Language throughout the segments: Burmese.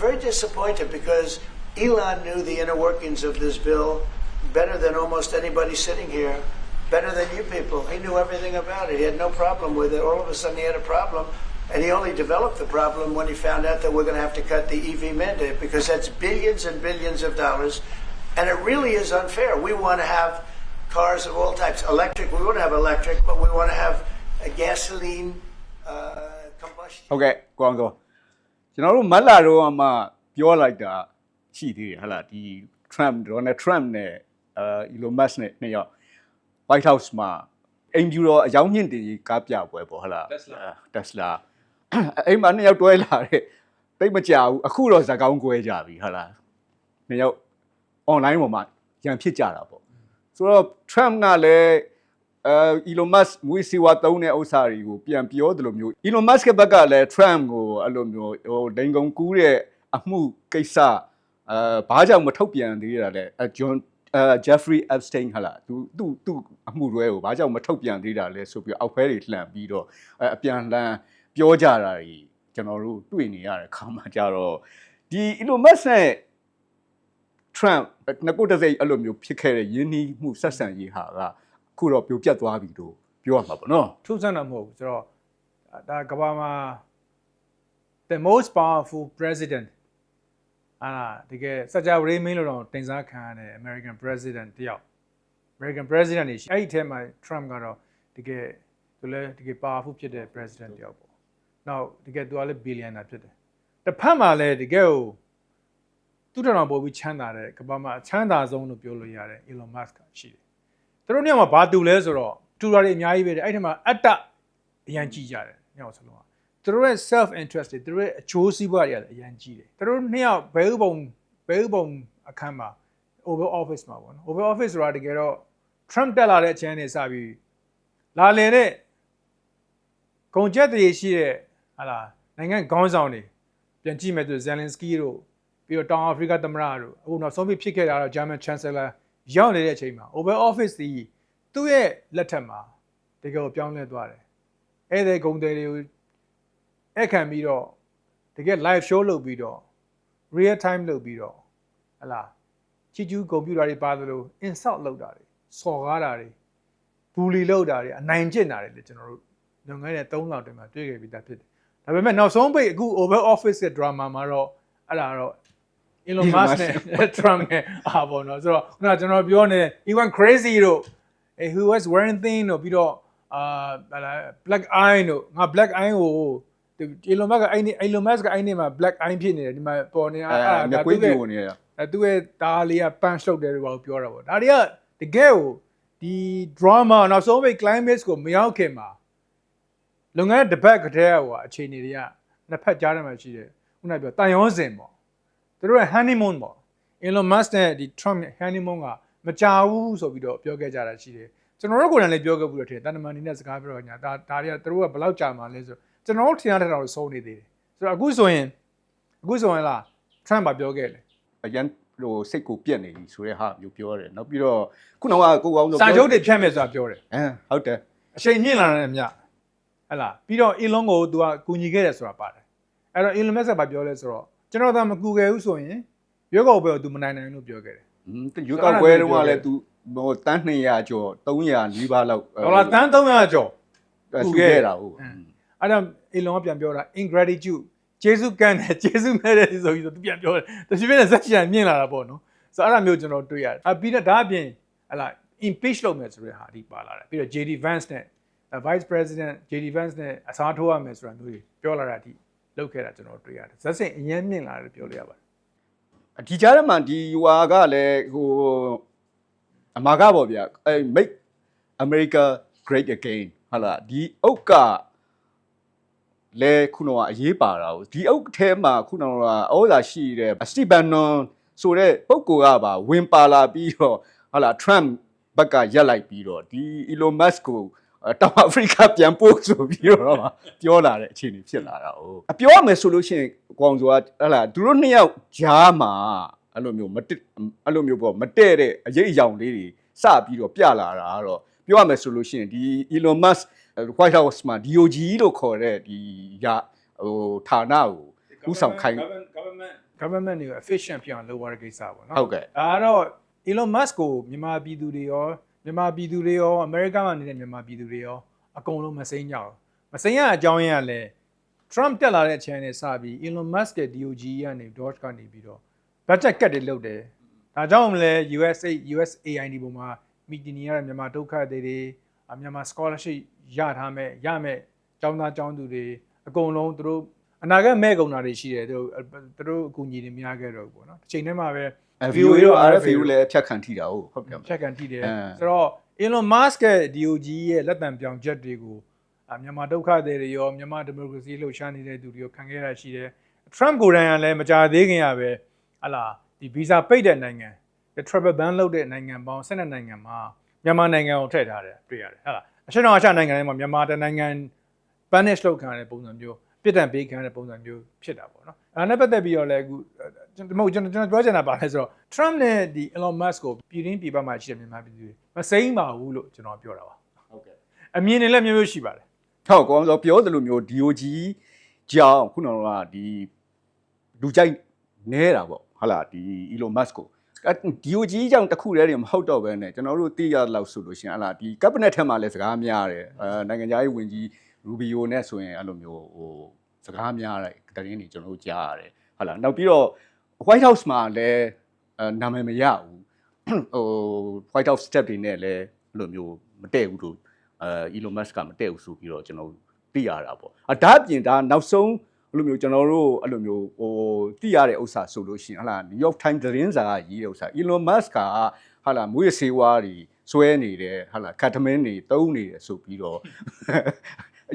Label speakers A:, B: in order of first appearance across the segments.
A: very disappointed because Elon knew the inner workings of this bill better than almost anybody sitting here, better than you people. He knew everything about it. He had no problem with it. All of a sudden, he had a problem. And he only developed the problem when he found out that we're going to have to cut the EV mandate because that's billions and billions of dollars. And it really is unfair. We want to have cars of all types electric, we want to have electric, but we want to have a gasoline uh, combustion.
B: Okay, go on, go on. ကျွန်တော်တို့မတ်လာတော့မှပြောလိုက်တာရှိသေးတယ်ဟဟလားဒီ Trump Donald Trump နဲ့အဲ Elon Musk နဲ့နှစ်ယောက် White House မှာအိမ်ဖြူတော်အယောင်မြင့်တည်ကားပြပွဲပေါ့ဟဟလား
C: Tesla
B: Tesla အိမ်မှာနှစ်ယောက်တွဲလာတဲ့တိတ်မကြဘူးအခုတော့ဇာကောင်းကွဲကြပြီဟဟလားနှစ်ယောက် online ပေါ်မှာရန်ဖြစ်ကြတာပေါ့ဆိုတော့ Trump ကလည်း အဲ Elon Musk မွေးစီဝါသုံးတဲ့ဥစ္စာတွေကိုပြန်ပြောတယ်လို့မျိုး Elon Musk ရဲ့ဘက်ကလည်း Trump ကိုအဲ့လိုမျိုးဟိုဒိန်ကုံကူးတဲ့အမှုကိစ္စအဲဘာကြောင့်မထုတ်ပြန်သေးတာလဲအဲ John အဲ Jeffrey Epstein ဟာလားသူသူသူအမှုတွဲကိုဘာကြောင့်မထုတ်ပြန်သေးတာလဲဆိုပြီးအောက်ဖဲတွေလှန်ပြီးတော့အဲအပြန်လှန်ပြောကြတာကြီးကျွန်တော်တို့တွေ့နေရတဲ့ခါမှကြတော့ဒီ Elon Musk နဲ့ Trump ငကုတ်တစိမ့်အဲ့လိုမျိုးဖြစ်ခဲ့တဲ့ယင်းနှီးမှုဆက်ဆံရေးဟာကအ ခုတော့ပြိုပြတ်သွားပြီလို့ပြောရမှာပေါ့နော်
C: ထူးဆန်းတာမဟုတ်ဘူးဆိုတော့ဒါကမ္ဘာမှာ the most powerful president အာတကယ်စကြဝဠာမင်းလို့တော့တင်စားခံရတဲ့ American president တယောက် American president တွေရှိအဲ့ဒီထဲမှာ Trump ကတော့တကယ်သူလည်းတကယ် powerful ဖြစ်တဲ့ president တယောက်ပေါ့။နောက်တကယ်သူကလည်း billionaire ဖြစ်တယ်။တစ်ဖက်မှာလည်းတကယ်ကိုသူတော်တော်ပို့ပြီးချမ်းသာတဲ့ကမ္ဘာမှာအချမ်းသာဆုံးလို့ပြောလို့ရတယ် Elon Musk ကရှိတယ်။ သူတို့ညမှာဘာတူလဲဆိုတော့တူတာတွေအများကြီးပဲအဲ့ထက်မှာအတ္တအရန်ကြီးကြတယ်ညောင်စလုံးကသူတို့ရဲ့ self interest တွေသူတို့ရဲ့အချိုးစီးပွားတွေအရန်ကြီးတယ်သူတို့နှစ်ယောက်ဘဲဥပုံဘဲဥပုံအခန်းမှာ over office မှာပေါ့နော် over office ဆိုတာတကယ်တော့ Trump တက်လာတဲ့အချိန်နဲ့စပြီးလာလည်တဲ့ဂုံချက်တွေရှိတဲ့ဟာလာနိုင်ငံခေါင်းဆောင်တွေပြန်ကြည့်မယ်ဆိုဇယ်လင်စကီတို့ပြီးတော့တောင်အာဖရိကသမ္မတတို့အခုနောက်ဆုံးဖြစ်ခဲ့တာတော့ German Chancellor ရောက်နေတဲ့အချိန်မှာ Oval Office ဒီသူ့ရဲ့လက်ထက်မှာတကယ်ကိုပြောင်းလဲသွားတယ်။အဲ့ဒီဂုံတွေတွေကိုအခခံပြီးတော့တကယ် live show လုပ်ပြီးတော့ real time လုပ်ပြီးတော့ဟလာချီကျူးကွန်ပျူတာတွေပါသလို insult လုပ်တာတွေစော်ကားတာတွေဘူလီလုပ်တာတွေအနိုင်ကျင့်တာတွေလေကျွန်တော်တို့လွန်ခဲ့တဲ့3လတွင်မှာတွေ့ခဲ့ပြီးသားဖြစ်တယ်။ဒါပေမဲ့နောက်ဆုံးပိတ်အခု over office ရဲ့ drama မှာတော့အဲ့ဒါတော့ Elon Musk နဲ့ Trump နဲ့အာပေါ့နော်ဆိုတော့ခုနကကျွန်တော်ပြောနေ he went crazy တို့ who was wearing thin တို့ပြီးတော့အာဘာလဲ black eye တို့ငါ black eye ကို Elon Musk ကအဲ့ဒီ Elon Musk ကအဲ့ဒီမှာ black eye ဖြစ်နေတယ်ဒီမှာပေါ်နေတာ
B: အဲ
C: အဲ့
B: မျက်
C: ဒါ
B: ကွေး
C: သူ့
B: ပြို
C: ရဲ့
B: နေရတာ
C: အဲသူ့ရဲ့ဒါလေးက punch လုပ်တယ်လို့ဘာလို့ပြောတာပေါ့ဒါတွေကတကယ်ကိုဒီ drama နောက်ဆုံးပိတ် climax ကိုမရောက်ခင်မှာလုပ်ငန်းတစ်ပတ်ကတည်းကဟိုအခြေအနေတွေကနှစ်ဖက်ကြားထဲမှာရှိတယ်ခုနကပြောတန်ရုံးစင်ပေါ့ သူတို့ရဲ့ honeymoon ပေါ့ Elon Musk နဲ့ဒီ Trump ရဲ့ honeymoon ကမကြာဘူးဆိုပြီးတော့ပြောခဲ့ကြတာရှိတယ်ကျွန်တော်တို့ကိုယ်တိုင်လည်းပြောခဲ့ဘူးလို့ထင်တယ်တန်တမန်နေနဲ့စကားပြောတော့ညာဒါဒါတွေကသူတို့ကဘယ်လောက်ကြာမှလဲဆိုကျွန်တော်တို့ထင်ရတဲ့တော့ဆုံးနေသေးတယ်ဆိုတော့အခုဆိုရင်အခုဆိုရင်လား Trump ကပြောခဲ့လေ
B: အရန်ဟိုစိတ်ကိုပြက်နေပြီဆိုတဲ့ဟာမျိုးပြောတယ်နောက်ပြီးတော့ခုနကကိုကောင်းဆို
C: စာချုပ်တွေဖြတ်မယ်ဆိုတာပြောတယ်
B: အဲဟုတ်တယ်
C: အချိန်မြင့်လာတဲ့မြဟဲ့လားပြီးတော့ Elon ကို तू ကကူညီခဲ့တယ်ဆိုတာပါတယ်အဲ့တော့ Elon Musk ကပြောလဲဆိုတော့ ကျွန်တော်သာမကူခဲ့ဘူးဆိုရင်ရွေးကောက်ပွဲကို तू မနိုင်နိုင်လို့ပြောခဲ့တယ်
B: ဟင်းသူရွေးကောက်ပွဲတုန်းကလည်း तू ဟိုတန်း200ကျော်300နီးပါးလောက်
C: ဒေါ်လာတန်း300ကျော်
B: စုခဲ့တာဟုတ်
C: အဲ့တော့ Elon ကပြန်ပြောတာ ingratitude ကျေးဇူးကမ်းတယ်ကျေးဇူးမဲ့တယ်ဆိုပြီးတော့ तू ပြန်ပြောတယ်တချို့နဲ့ဇက်ချန်မြင့်လာတာပေါ့နော်ဆိုတော့အဲ့ဒါမျိုးကျွန်တော်တွေ့ရတယ်အပြီးတော့ဒါအပြင်ဟဲ့လား impeach လုပ်မယ်ဆိုတဲ့ဟာဒီပါလာတယ်ပြီးတော့ JD Vance နဲ့ Vice President JD Vance နဲ့အစားထိုးရမယ်ဆိုတာမျိုးတွေပြောလာတာဒီ လုပ်ခဲ့တာကျွန်တော်တွေ့ရတယ်ဇက်စင်အရင်မြင့်လာတယ်ပြောလို့ရပါတယ်
B: ဒီကြားထဲမှာဒီဟွာကလည်းဟိုအမာကပေါ့ဗျာအဲ make america great again ဟာလာဒီအုတ်ကလဲခုနကအရေးပါတာကိုဒီအုတ်ထဲမှာခုနကဩဇာရှိတဲ့စတီဗန်နွန်ဆိုတဲ့ပုဂ္ဂိုလ်ကပါဝင်ပါလာပြီးတော့ဟာလာ Trump ဘက်ကရက်လိုက်ပြီးတော့ဒီ Elon Musk ကို တောင်အာဖရိကပြန်ပို့ဆိုပြီးတော့ပြောလာတဲ့အခြေအနေဖြစ်လာတာ哦အပြောရမယ်ဆိုလို့ရှိရင်ကောင်ဆိုတာဟလာသူတို့နှစ်ယောက်ဂျားမှာအဲ့လိုမျိုးမတက်အဲ့လိုမျိုးပေါ့မတဲ့တဲ့အရေးအယောင်လေးတွေစပြီးတော့ပြလာတာကတော့ပြောရမယ်ဆိုလို့ရှိရင်ဒီ Elon Musk White House မှာ DOG လို့ခေါ်တဲ့ဒီရဟိုဌာနကိုဥဆောင်ခိုင်း
C: government တွေကို efficient ဖြစ်အောင်လုပ်ရတဲ့ကိစ္စပေါ့နော်
B: ဟုတ်ကဲ့
C: အဲတော့ Elon Musk ကိုမြန်မာပြည်သူတွေရော မြန်မာပြည်သူတွေရော America မှာနေတဲ့မြန်မာပြည်သူတွေရောအကုန်လုံးမစိမ့်ကြဘူးမစိမ့်ရအကြောင်းရင်းကလည်း Trump တက်လာတဲ့အချိန်နဲ့စပြီး Elon Musk ရဲ့ DOG ကနေ Doge ကနေပြီးတော့ budget cut တွေလုပ်တယ်ဒါကြောင့်မလဲ USA USAID ပုံမှာ meeting ရတဲ့မြန်မာဒုက္ခသည်တွေအမြန်မာ scholarship ရထားမဲ့ရမဲ့ကျောင်းသားကျောင်းသူတွေအကုန်လုံးသူတို့ အနာဂတ်မဲ့ကုန်တာတွေရှိတယ်သူတို့သူတို့အကူအညီတွေမရခဲ့တော့ဘူးပေါ့နော်တစ်ချိန်တည်းမှာပဲ
B: VOA တို့ RFA တို့လည်းဖြတ်ခံထိတာဟုတ်ဟုတ်ပြန်
C: ဖြတ်ကန်ထိတယ်
B: အဲ
C: ဆိုတော့ Elon Musk ရဲ့ DOG ရဲ့လက်တံပြောင်ချက်တွေကိုအမြန်မာဒုက္ခသည်တွေရောမြန်မာဒီမိုကရေစီလှုပ်ရှားနေတဲ့သူတွေရောခံခဲ့ရရှိတယ် Trump ကိုယ်တိုင်ကလည်းမကြသေးခင်ရပဲဟလာဒီ visa ပိတ်တဲ့နိုင်ငံဒီ travel ban လုပ်တဲ့နိုင်ငံပေါင်း12နိုင်ငံမှာမြန်မာနိုင်ငံကိုထည့်ထားတယ်တွေ့ရတယ်ဟုတ်လားအရှေ့တောင်အာရှနိုင်ငံတွေမှာမြန်မာတနိုင်ငံ banish လုပ်ခံရတဲ့ပုံစံမျိုး ပြစ်ဒဏ်ပေးခံရတဲ့ပုံစံမျိုးဖြစ်တာပေါ့နော်အဲဒါနဲ့ပတ်သက်ပြီးတော့လည်းအခုကျွန်တော်မဟုတ်ကျွန်တော်ကျွန်တော်ပြောချင်တာပါလဲဆိုတော့ Trump နဲ့ဒီ Elon Musk ကိုပြည်ရင်းပြည်ပမှာရှိတဲ့မြန်မာပြည်သူတွေမစိမ့်ပါဘူးလို့ကျွန်တော်ပြောတာပါ
B: ဟုတ်ကဲ့
C: အမြင်တွေလည်းမျိုးမျိုးရှိပါတယ်
B: ဟုတ်ကောင်းဆိုပြောသလိုမျိုး DOG ကြောင့်ခုနကဒီလူကြိုက်နေတာပေါ့ဟုတ်လားဒီ Elon Musk ကိုအဲ DOG ကြောင့်တစ်ခုတည်းတွေမဟုတ်တော့ဘဲနဲ့ကျွန်တော်တို့သိရလောက်ဆိုလို့ရှိရင်ဟလာဒီ cabinet ထက်မှာလည်းစကားများတယ်အဲနိုင်ငံသားရေးဝန်ကြီး Rubio နဲ့ဆိုရင်အဲ့လိုမျိုးဟိုစကားများတဲ့တရင်တွေကျွန်တော်တို့ကြားရတယ်ဟုတ်လားနောက်ပြီးတော့ White House မှာလည်းအဲနာမည်မရဘူးဟို White House step တွေနဲ့လည်းအဲ့လိုမျိုးမတည့်ဘူးလို့အဲ Elon Musk ကမတည့်ဘူးဆိုပြီးတော့ကျွန်တော်သိရတာပေါ့အဒါအပြင်ဒါနောက်ဆုံးအဲ့လိုမျိုးကျွန်တော်တို့အဲ့လိုမျိုးဟိုသိရတဲ့ဥစ္စာဆိုလို့ရှိရင်ဟလာ New York Times သတင်းစာကရေးတဲ့ဥစ္စာ Elon Musk ကဟာလာမွေးစေဝါးတွေစွဲနေတယ်ဟာလာကတ်တမင်းတွေတုံးနေတယ်ဆိုပြီးတော့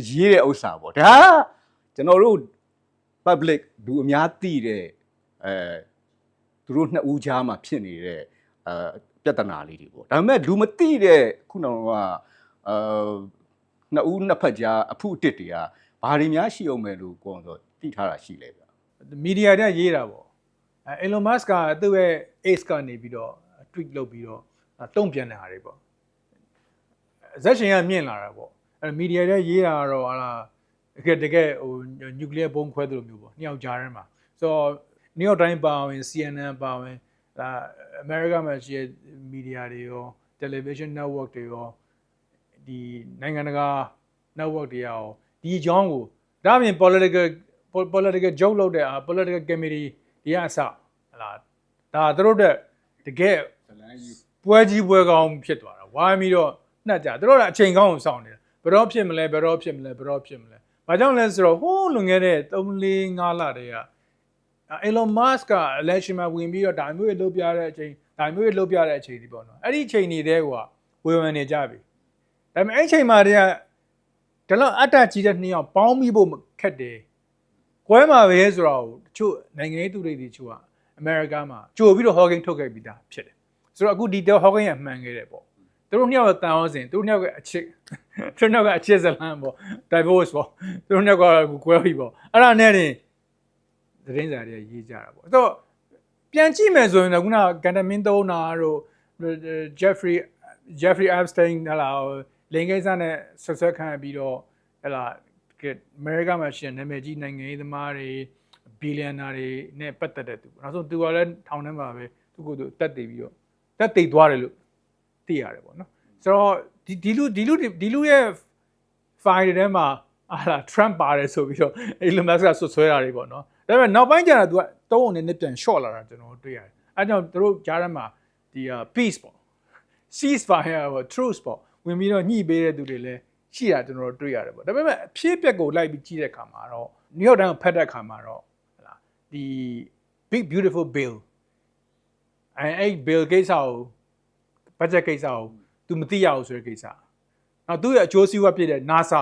B: ရေးတဲ့ဥစ္စာပေါ့ဒါကကျွန်တော်တို့ public လူအများသိတဲ့အဲသူတို့နှစ်ဦးကြားမှာဖြစ်နေတဲ့အဲပြဿနာလေးတွေပေါ့ဒါပေမဲ့လူမသိတဲ့ခုနကအဲနှစ်ဦးနှစ်ဖက်ကြားအဖုအတစ်တွေကဘာတွေများရှိအောင်မယ်လို့ကိုအောင်ဆိုသိထားတာရှိလေဗျ
C: မီဒီယာတွေရေးတာပေါ့အဲ Elon Musk ကသူ့ရဲ့ ace ကနေပြီးတော့ tweet လုပ်ပြီးတော့တုံ့ပြန်တဲ့ဟာတွေပေါ့ဇက်ရှင်ကမြင့်လာတာပေါ့ အဲမီဒီယာတွေရေးတာကတော့ဟာလာတကယ်တကယ်ဟို nuclear ဘုံခွဲသလိုမျိုးပေါ့နှစ်ယောက်ကြားထဲမှာဆိုတော့ New York Times ပါဝင် CNN ပါဝင်ဒါ America မှာရှိတဲ့မီဒီယာတွေရော television network တွေရောဒီနိုင်ငံတကာ network တွေရောဒီအကြောင်းကိုဒါအပြင် political political joke လုပ်တဲ့ political committee ဒီကအစဟလာဒါသူတို့တဲ့တကယ်
B: ဇလန်းကြီး
C: ပွဲကြီးပွဲကောင်းဖြစ်သွားတာဝိုင်းပြီးတော့နှက်ကြသူတို့ကအချိန်ကောင်းကိုစောင့်နေတာ ဘယ်တော့ဖြစ်မလဲဘယ်တော့ဖြစ်မလဲဘယ်တော့ဖြစ်မလဲဘာကြောင့်လဲဆိုတော့ဟိုးလွန်ခဲ့တဲ့3 4 5လတည်းက Elon Musk က election မှာဝင်ပြီးတော့ဒါမျိုးတွေလုပ်ပြတဲ့အချိန်ဒါမျိုးတွေလုပ်ပြတဲ့အချိန်ဒီပေါ့နော်အဲ့ဒီအချိန်နေတဲ့ကွာဝေဖန်နေကြပြီဒါပေမဲ့အဲ့ဒီအချိန်မှာတည်းကဒီလောက်အတ္တကြီးတဲ့နှစ်ယောက်ပေါင်းပြီးဖို့ခက်တယ်ကွဲမှာပဲဆိုတော့တချို့နိုင်ငံရေးသူတွေတချို့ကအမေရိကမှာကြိုပြီးတော့ Hawking ထုတ်ခဲ့ပြီးသားဖြစ်တယ်ဆိုတော့အခုဒီတော့ Hawking ကမှန်ခဲ့တယ်ပေါ့ သူတို့နှစ်ယောက်တန်အောင်စင်သူတို့နှစ်ယောက်ကအချစ်သူတို့နှစ်ယောက်ကအချစ်ဇလန်းပေါ့ divorce ပေါ့သူတို့နှစ်ယောက်ကကွဲပြီပေါ့အဲ့ဒါနဲ့တင်သတင်းစာတွေရေးကြတာပေါ့အဲ့တော့ပြန်ကြည့်မယ်ဆိုရင်တော့ခုနကန်တမင်းသုံးတာတို့ Jeffrey Jeffrey Epstein ဟလာလင်ကိစ္စနဲ့ဆက်ဆက်ခံရပြီးတော့ဟလာအမေရိကမှာရှိတဲ့နာမည်ကြီးနိုင်ငံရေးသမားတွေဘီလီယံနာတွေနဲ့ပတ်သက်တဲ့သူပေါ့နောက်ဆုံးသူကလည်းထောင်ထဲမှာပဲသူကသူတက်တည်ပြီးတော့တက်တည်သွားတယ်လို့ သိရတယ်ပေါ့နော်ဆိုတော့ဒီဒီလူဒီလူဒီလူရဲ့ file ထဲမှာဟာလာ Trump ပါတယ်ဆိုပြီးတော့ Elon Musk ကဆွဆွဲတာတွေပေါ့နော်ဒါပေမဲ့နောက်ပိုင်းကျတော့ तू ကတုံးအောင်နဲ့ပြန် short လာတာကျွန်တော်တွေ့ရတယ်အဲကြောင့်သူတို့ကြားထဲမှာဒီ peace ပေါ့ cease fire ပေါ့ truce ပေါ့ဝင်ပြီးတော့ညှိပေးတဲ့သူတွေလည်းရှိတာကျွန်တော်တို့တွေ့ရတယ်ပေါ့ဒါပေမဲ့အဖြစ်အပျက်ကိုလိုက်ပြီးကြည့်တဲ့အခါမှာတော့ New York Times ကိုဖတ်တဲ့အခါမှာတော့ဟလာဒီ big beautiful bill အဲအဲ့ bill ကိစ္စကို budget ကိစ္စကို तू မသိရဘူးဆိုတဲ့ကိစ္စနောက်သူ့ရဲ့အကျိုးစီးပွားဖြစ်တဲ့ NASA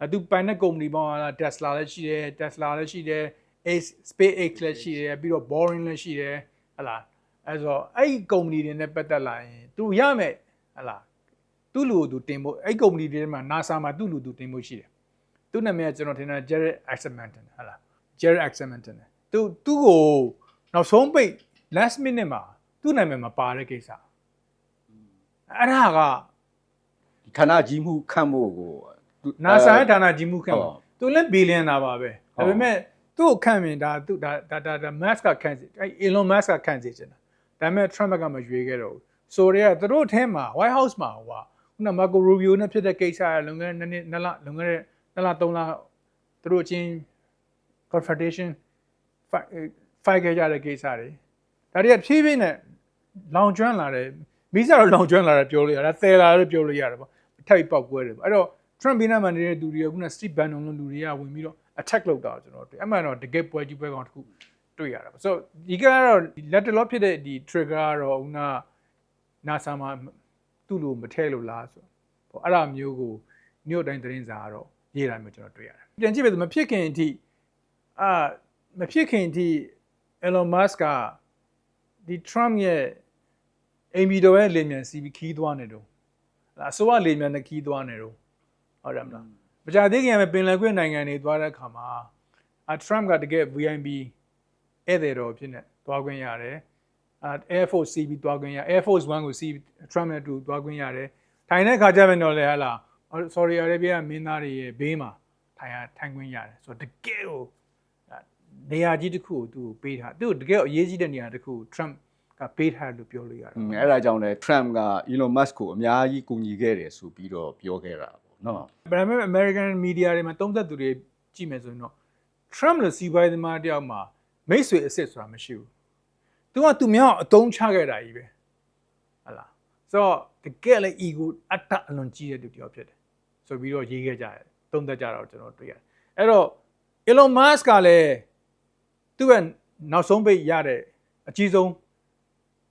C: အဲသူပိုင်တဲ့ကုမ္ပဏီပေါင်းလာ Tesla လည်းရှိတယ် Tesla လည်းရှိတယ် Ace SpaceX လည်းရှိတယ်ပြီးတော့ Boring လည်းရှိတယ်ဟလာအဲဆိုတော့အဲ့ဒီကုမ္ပဏီတွေနဲ့ပတ်သက်လာရင်သူရမယ်ဟလာသူ့လူကိုသူတင်ဖို့အဲ့ဒီကုမ္ပဏီတွေထဲမှာ NASA မှာသူ့လူသူတင်ဖို့ရှိတယ်သူ့နာမည်ကကျွန်တော်ထင်တာ Jared Axelmanton ဟလာ Jared Axelmanton သူသူ့ကိုနောက်ဆုံးပိတ် last minute မှာသူ့နာမည်မှာပါတဲ့ကိစ္စ အဲ့ဒါက
B: ဒီခန္ဓာကြီးမှုခန့်ဖို့ကိုသူ
C: နာဆာရဲ့ဌာနကြီးမှုခန့်
B: ဟု
C: ပါ
B: တ်
C: သူလည်းဘီလီယံနာပါပဲ
B: ဟုတ်
C: ဒါပေမဲ့သူ့ကိုခန့်မြင်ဒါသူဒါဒါဒါဒါ mask ကခန့်စီအဲ Elon Musk ကခန့်စီချင်တာဒါပေမဲ့ Trump ကမရွေးခဲ့တော့ဘူးဆိုတော့သူတို့အထဲမှာ White House မှာဟိုကခုန Marco Rubio နဲ့ဖြစ်တဲ့ကိစ္စရလွန်ခဲ့တဲ့နှစ်နှစ်နှစ်လလွန်ခဲ့တဲ့နှစ်လသုံးလသူတို့အချင်း confrontation fight fight ခဲ့ကြတဲ့ကိစ္စတွေဒါတွေကဖြည်းဖြည်းနဲ့လောင်ကျွမ်းလာတယ် မိစားတော့လောင်ကျွမ်းလာတယ်ပြောလို့ရတယ်သယ်လာတယ်ပြောလို့ရတယ်ပေါ့ထပ်ပြီးပောက်ကွဲတယ်ပေါ့အဲ့တော့ Trump ဘီနာမန်နေတဲ့သူတွေကခုန Steve Bannon လို့လူတွေကဝင်ပြီးတော့ attack လုပ်တာကိုကျွန်တော်တွေ့အမှန်တော့တကယ်ပွဲကြီးပွဲကောင်းတစ်ခုတွေ့ရတာပေါ့ဆိုတော့ဒီကတော့လက်တလောဖြစ်တဲ့ဒီ trigger ကတော့ခုန NASA မှာသူ့လိုမထဲလို့လားဆိုတော့အဲ့ဒါမျိုးကိုမြို့တိုင်းသတင်းစာကတော့ရေးတာမျိုးကျွန်တော်တွေ့ရတယ်ပြန်ကြည့်ပဲဆိုမဖြစ်ခင်အထိအာမဖြစ်ခင်အထိ Elon Musk ကဒီ Trump ရဲ့ အိမ်ဗီတော်ရဲ့လေမြန်စီပြီးခီးသွားနေတော့အစိုးရလေမြန်နဲ့ခီးသွားနေတော့ဟုတ်တယ်မလားမကြသေးခင်ကပဲပင်လယ်ကွေ့နိုင်ငံတွေသွားတဲ့အခါမှာအ Trump ကတကယ် VIP ဧည့်သည်တော်ဖြစ်နေသွားခွင့်ရတယ်အာ Air Force CB သွားခွင့်ရ Air Force 1ကို CB Trump နဲ့အတူသွားခွင့်ရတယ်ထိုင်တဲ့ခါကျမှတော့လေဟလာ Saudi Arabia မင်းသားတွေရဲ့ဘေးမှာထိုင်ရထိုင်ခွင့်ရတယ်ဆိုတော့တကယ်ကိုနေရာကြီးတစ်ခုကိုသူ့ကိုပေးထားသူ့ကိုတကယ်အရေးကြီးတဲ့နေရာတစ်ခုကို Trump ကပေးထားလို့ပြောလို့ရတယ်
B: อืมအဲ့ဒါကြောင့်လဲ Trump က Elon Musk ကိုအများကြီးကူညီခဲ့တယ်ဆိုပြီးတော့ပြောခဲ့တာပေါ့နော်
C: ဒါပေမဲ့ American media တွေမှာတုံးသက်သူတွေကြည့်မယ်ဆိုရင်တော့ Trump လို့စီးပွားရေးသမားတယောက်မှာမိတ်ဆွေအစ်စ်ဆိုတာမရှိဘူး။ तू ကသူများကိုအတုံးချခဲ့တာကြီးပဲ။ဟတ်လား။ဆိုတော့တကယ်လည်း ego အတ္တအလွန်ကြီးတဲ့သူတယောက်ဖြစ်တယ်။ဆိုပြီးတော့ရေးခဲ့ကြတယ်။တုံးသက်ကြတာကိုကျွန်တော်တွေ့ရတယ်။အဲ့တော့ Elon Musk ကလည်းသူ့ရဲ့နောက်ဆုံးပိတ်ရတဲ့အကြီးဆုံး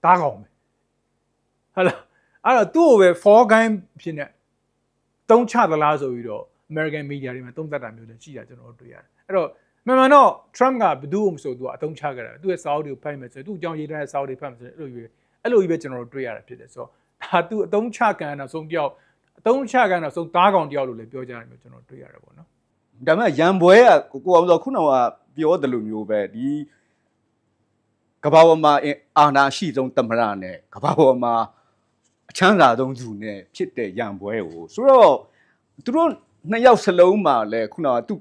C: သားကောင်ပဲ။ဟတ်လား။အဲ့တော့သူ့ကိုပဲ for game ဖြစ်နေတုံးချသလားဆိုပြီးတော့ American media တွေမှာတုံးသက်တာမျိုးလည်းရှိတာကျွန်တော်တို့တွေ့ရတယ်အဲ့တော့မှန်မှန်တော့ Trump ကဘယ်သူ့ကိုမဆိုသူကအတုံးချခဲ့တာသူ့ရဲ့စာအုပ်တွေကိုဖတ်မယ်ဆိုရင်သူ့အကြောင်းရေးထားတဲ့စာအုပ်တွေဖတ်မယ်ဆိုရင်အဲ့လိုကြီးပဲအဲ့လိုကြီးပဲကျွန်တော်တို့တွေ့ရတာဖြစ်တယ်ဆိုတော့ဒါသူအတုံးချကန်တော့ဆုံးတယောက်အတုံးချကန်တော့ဆုံးသားကောင်တယောက်လို့လည်းပြောကြတယ်မျိုးကျွန်တော်တွေ့ရတယ်ပေါ့နော်
B: ဒါပေမဲ့ရန်ပွဲကကိုကိုအောင်ဆိုခုနကပြောတယ်လို့မျိုးပဲဒီ ကဘာပေါ်မှာအင်အာနာရှိဆုံးတမရနဲ့ကဘာပေါ်မှာအချမ်းသာဆုံးသူနဲ့ဖြစ်တဲ့ရန်ပွဲကိုဆိုတော့သူတို့နှစ်ယောက်စလုံးမှာလဲခုနကသူ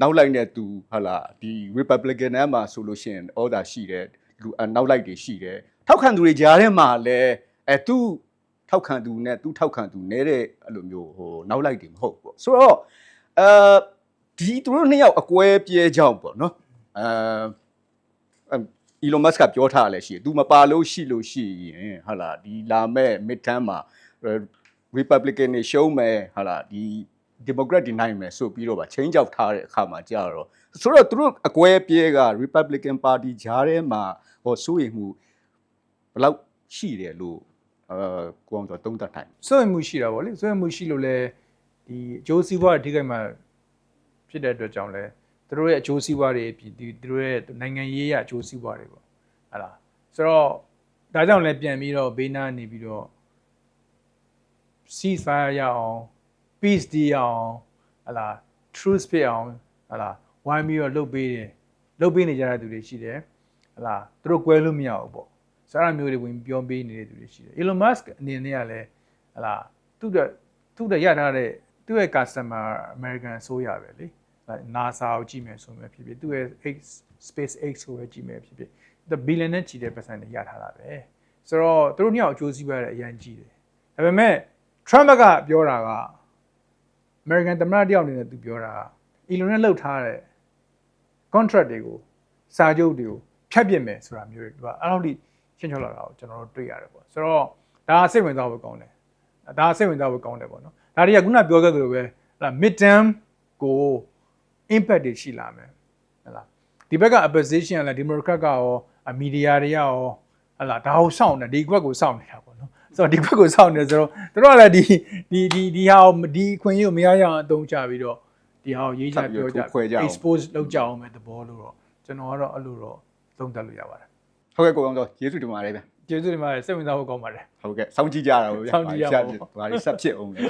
B: နောက်လိုက်တဲ့သူဟာလာဒီ Republican ထဲမှာဆိုလို့ရှိရင် order ရှိတယ်လူအနောက်လိုက်တွေရှိတယ်ထောက်ခံသူတွေကြားထဲမှာလဲအဲသူထောက်ခံသူနဲ့သူထောက်ခံသူနေတဲ့အဲ့လိုမျိုးဟိုနောက်လိုက်တွေမဟုတ်ဘူးပေါ့ဆိုတော့အဲဒီသူတို့နှစ်ယောက်အကွဲပြဲကြောင်းပေါ့နော်အဲ အီလွန်မတ်စ်ကပြောထားတယ်ရှိတယ် तू မပါလို့ရှိလို့ရှိရင်ဟာလာဒီလာမဲ့ midterm မှာ Republican တွေရှုံးမယ်ဟာလာဒီ Democrat တွေနိုင်မယ်ဆိုပြီးတော့ဗာ change out ထားတဲ့အခါမှာကြာတော့ဆိုတော့သူတို့အကွဲပြဲက Republican Party ဂျားထဲမှာဟောစိုးရိမ်မှုဘယ်လောက်ရှိတယ်လို့အဲကိုအောင်တော့သုံးသပ်ထိုင်
C: စွန့်မှုရှိတာပေါ့လေစွန့်မှုရှိလို့လဲဒီအကျိုးစီးပွားအဓိကမှာဖြစ်တဲ့အတွက်ကြောင့်လဲ သူတို့ရဲ့အကျိုးစီးပွားတွေဒီသူတို့ရဲ့နိုင်ငံရေးရအကျိုးစီးပွားတွေပေါ့ဟတ်လားဆိုတော့ဒါကြောင့်လဲပြန်ပြီးတော့ဘေးနားနေပြီးတော့ ceasefire ရအောင် peace တည်ရအောင်ဟတ်လား truth ဖြစ်အောင်ဟတ်လားဝိုင်းပြီးတော့လှုပ်ပေးတယ်လှုပ်ပေးနေကြတဲ့သူတွေရှိတယ်ဟတ်လားသူတို့ကွဲလို့မရဘူးပေါ့စရမျိုးတွေဝင်ပြောပေးနေတဲ့သူတွေရှိတယ် Elon Musk အနေနဲ့ကလည်းဟတ်လားသူ့တဲ့သူ့တဲ့ရထားတဲ့သူ့ရဲ့ customer American အစိုးရပဲလေ NASA ကိုကြည့်မယ်ဆိုရင်ဖြစ်ဖြစ်သူ့ရဲ့ X Space X ကိုပဲကြည့်မယ်ဖြစ်ဖြစ်သူ billion နဲ့ချီတဲ့ percent တွေရထားတာပဲဆိုတော့သူတို့ညောင်အကျိုးစီးပွားရတဲ့အရင်ကြီးတယ်ဒါပေမဲ့ Trump ကပြောတာက American သမ္မတတယောက်အနေနဲ့သူပြောတာက Elon နဲ့လှုပ်ထားတဲ့ contract တွေကိုစာချုပ်တွေကိုဖြတ်ပြစ်မယ်ဆိုတာမျိုးတွေသူကအဲ့လိုထိရှင်းချလာတာကိုကျွန်တော်တို့တွေ့ရတယ်ပေါ့ဆိုတော့ဒါစိတ်ဝင်စားဖို့ကောင်းတယ်ဒါစိတ်ဝင်စားဖို့ကောင်းတယ်ပေါ့နော်ဒါတွေကခုနပြောခဲ့သလိုပဲဟလာ mid term ကို impact တွေရှိလာမယ်ဟလာဒီဘက်က opposition ကလည်း democrat ကရောမီဒီယာတွေရောဟလာဒါကိုစောင့်နေဒီဘက်ကိုစောင့်နေတာပေါ့နော်ဆိုတော့ဒီဘက်ကိုစောင့်နေဆိုတော့တို့ကလည်းဒီဒီဒီဒီဟာကိုဒီအခွင့်အရေးကိုမရရအောင်အသုံးချပြီးတော့ဒီဟာကိုရေးချပြောကြ expose လုပ်ကြအောင်မဲ့သဘောလို့တော့ကျွန်တော်ကတော့အဲ့လိုတော့သုံးသပ်လို့ရပါတယ်
B: ဟုတ်ကဲ့ကိုအောင်တော့ယေရှုတင်ပါတယ်ဗျ
C: ကျေးဇူးတင်ပါတယ်စိတ်ဝင်စားဖို့ကောင်းပါတယ်
B: ဟုတ်ကဲ့စောင့်ကြည့်ကြတာပေါ့ဗျာ
C: စောင့်ကြည့်ရပါဦး
B: ဘာတွေဆက်ဖြစ်အောင်လဲ